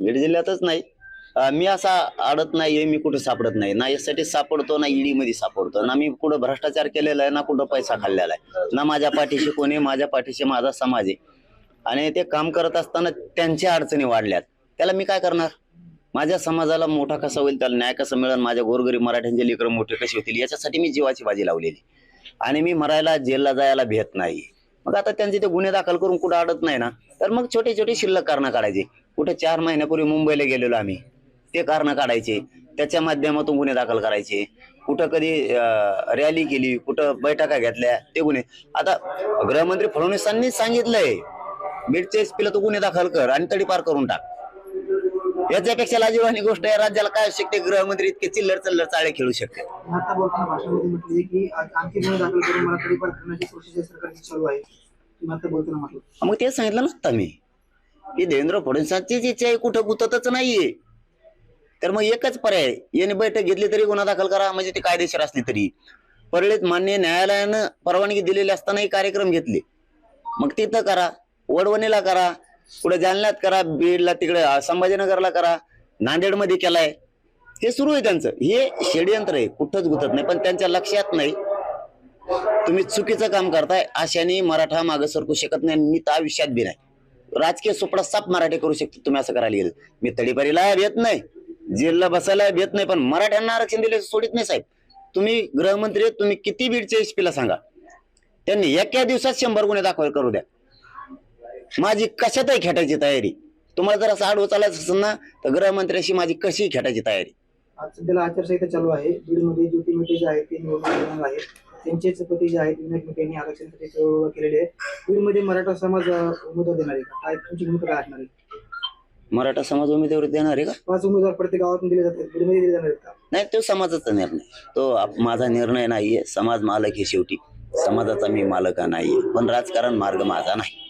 बीड जिल्ह्यातच नाही. अं, मी असा अडत नाहीये मी कुठे सापडत नाही. ना यासाठी सापडतो ना ईडी मध्ये सापडतो. ना मी कुठं भ्रष्टाचार केलेला आहे ना कुठं पैसा खाल्लेला आहे. ना माझ्या पाठीशी कोणी माझ्या पाठीशी माझा समाज आहे. आणि ते काम करत असताना त्यांच्या अडचणी वाढल्यात. त्याला मी काय करणार? माझ्या समाजाला मोठा कसा होईल त्याला न्याय कसा मिळेल? माझ्या गोरगरीब मराठ्यांचे लेकरं मोठे कसे होतील? याच्यासाठी मी जीवाची बाजी लावलेली. आणि मी मरायला जेलला जायला भेट नाही. मग आता त्यांचे ते गुन्हे दाखल करून कुठं अडत नाही ना? तर मग छोटे छोटे शिल्लक कारणं काढायचे. कुठे चार महिन्यापूर्वी मुंबईला गेलेलो आम्ही. ते कारणं काढायचे. त्याच्या माध्यमातून गुन्हे दाखल करायचे. कुठं कधी रॅली केली कुठं बैठका घेतल्या ते गुन्हे. आता गृहमंत्री फडणवीसांनी सांगितलंय बीडच्या एसपीला तू गुन्हे दाखल कर आणि तडीपार करून टाक. याच्यापेक्षा लाजीवानी गोष्ट आहे राज्याला काय शकते गृहमंत्री इतके चिल्लर चिल्लर चाळे खेळू शकते. मग तेच सांगितलं ना आता मी. की देवेंद्र फडणवीसांचीच इच्छा आहे कुठं गुततच नाहीये. तर मग एकच पर्याय याने बैठक घेतली तरी गुन्हा दाखल करा म्हणजे ते कायदेशीर असली तरी. परळीत मान्य न्यायालयानं परवानगी दिलेली असतानाही कार्यक्रम घेतले. मग तिथं करा वडवणीला करा पुढे जालन्यात करा बीडला तिकडे संभाजीनगरला करा नांदेडमध्ये केलाय. हे सुरू आहे त्यांचं. हे षडयंत्र आहे कुठंच गुतत नाही. पण त्यांच्या लक्षात नाही तुम्ही चुकीचं काम करताय आशाने मराठा मागे सरकू शकत नाही मी तर आयुष्यात बी नाही. राजकीय सुपडा साप मराठी करू शकतो तुम्ही असं करायला येईल. मी तडीपारीला भेट नाही जेलला बसायला भेट नाही पण मराठ्यांना आरक्षण दिले सोडित नाही साहेब. तुम्ही गृहमंत्री तुम्ही किती बीडच्या एस पीला सांगा. त्यांनी एका दिवसात शंभर गुन्हे दाखल करू द्या. माझी कशातही खेटायची तयारी. तुम्हाला जर असं आडवं चालायचं असेल ना तर गृहमंत्र्याशी माझी कशी खेटायची तयारी. आज सध्याला आचारसंहिता चालू आहे. बीडमध्ये ज्योती मेटे जे आहेत ते निवडणूक लढवणार आहेत. त्यांचेच पती जे आहेत विनोद मेटे यांनी आरक्षणासाठी केलेले आहे. बीडमध्ये मराठा समाज अं, उमेदवार देणार आहे का? काय तुमची भूमिका काय असणार आहे? मराठा समाज उमेदवारी देणार आहे का? पाच उमेदवार प्रत्येक गावातून दिले जातात. बीडमध्ये दिले जाणार आहेत का? नाही तो समाजाचा निर्णय. तो आप- माझा निर्णय नाहीये. समाज मालक हे शेवटी. समाजाचा मी मालक नाहीये. पण राजकारण मार्ग माझा नाही.